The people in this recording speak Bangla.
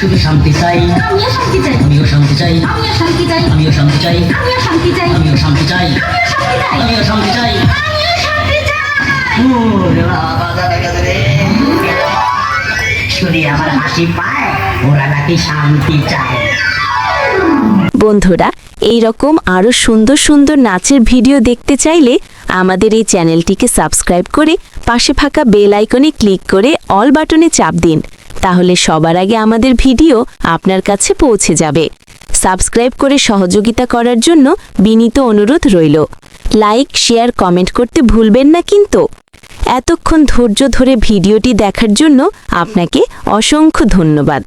শুধু শান্তি চাই আমিও শান্তি চাই আমিও শান্তি চাই আমিও শান্তি চাই আমিও শান্তি চাই আমিও শান্তি চাই আমিও শান্তি চাই আমিও শান্তি চাই আমিও শান্তি চাই আমিও শান্তি চাই ওরে বাবা, দাদা গেছে রে। শুনে আমার হাসি পায় ওরা নাকি শান্তি চায় বন্ধুরা এই রকম আরও সুন্দর সুন্দর নাচের ভিডিও দেখতে চাইলে আমাদের এই চ্যানেলটিকে সাবস্ক্রাইব করে পাশে থাকা বেল আইকনে ক্লিক করে অল বাটনে চাপ দিন তাহলে সবার আগে আমাদের ভিডিও আপনার কাছে পৌঁছে যাবে। সাবস্ক্রাইব করে সহযোগিতা করার জন্য বিনীত অনুরোধ রইল। লাইক, শেয়ার, কমেন্ট করতে ভুলবেন না কিন্তু। এতক্ষণ ধৈর্য ধরে ভিডিওটি দেখার জন্য আপনাকে অসংখ্য ধন্যবাদ।